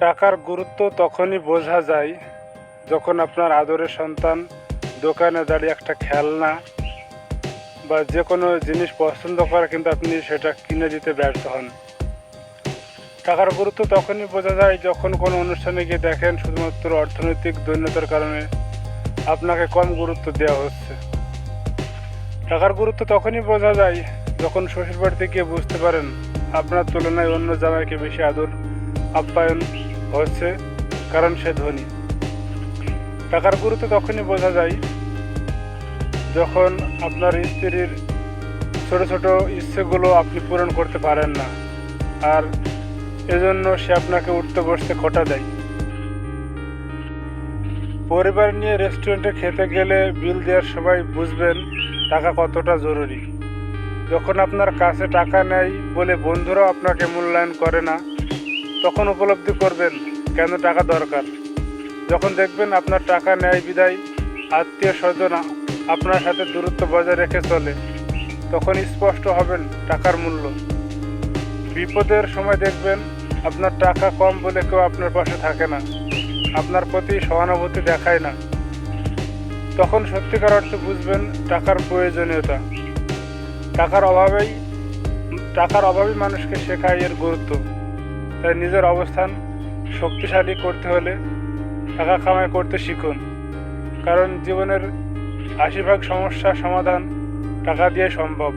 টাকার গুরুত্ব তখনই বোঝা যায় যখন আপনার আদরের সন্তান দোকানে দাঁড়িয়ে একটা খেলনা বা যে কোনো জিনিস পছন্দ করে কিন্তু আপনি সেটা কিনে দিতে ব্যর্থ হন। টাকার গুরুত্ব তখনই বোঝা যায় যখন কোনো অনুষ্ঠানে গিয়ে দেখেন শুধুমাত্র অর্থনৈতিক দৈন্যতার কারণে আপনাকে কম গুরুত্ব দেওয়া হচ্ছে। টাকার গুরুত্ব তখনই বোঝা যায় যখন শ্বশুর বাড়িতে গিয়ে বুঝতে পারেন আপনার তুলনায় অন্য জামাইকে বেশি আদর, আপ্যায়ন হচ্ছে কারণ সে ধনী। টাকার গুরুত্ব তখনই বোঝা যায় যখন আপনার স্ত্রীর ছোট ছোট ইচ্ছেগুলো আপনি পূরণ করতে পারেন না, আর এজন্য সে আপনাকে উঠতে বসতে খোটা দেয়। পরিবার নিয়ে রেস্টুরেন্টে খেতে গেলে বিল দেওয়ার সময় বুঝবেন টাকা কতটা জরুরি। যখন আপনার কাছে টাকা নেই বলে বন্ধুরাও আপনাকে মূল্যায়ন করে না তখন উপলব্ধি করবেন কেন টাকা দরকার। যখন দেখবেন আপনার টাকা নেয় বিদায়, আত্মীয় স্বজন আপনার সাথে দূরত্ব বজায় রেখে চলে, তখন স্পষ্ট হবেন টাকার মূল্য। বিপদের সময় দেখবেন আপনার টাকা কম বলে কেউ আপনার পাশে থাকে না, আপনার প্রতি সহানুভূতি দেখায় না। তখন সত্যিকার অর্থে বুঝবেন টাকার প্রয়োজনীয়তা। টাকার অভাবেই, টাকার অভাবই মানুষকে শেখায় এর গুরুত্ব। তাই নিজের অবস্থান শক্তিশালী করতে হলে টাকা কামাই করতে শিখুন। কারণ জীবনের আশিরভাগ সমস্যা সমাধান টাকা দিয়ে সম্ভব।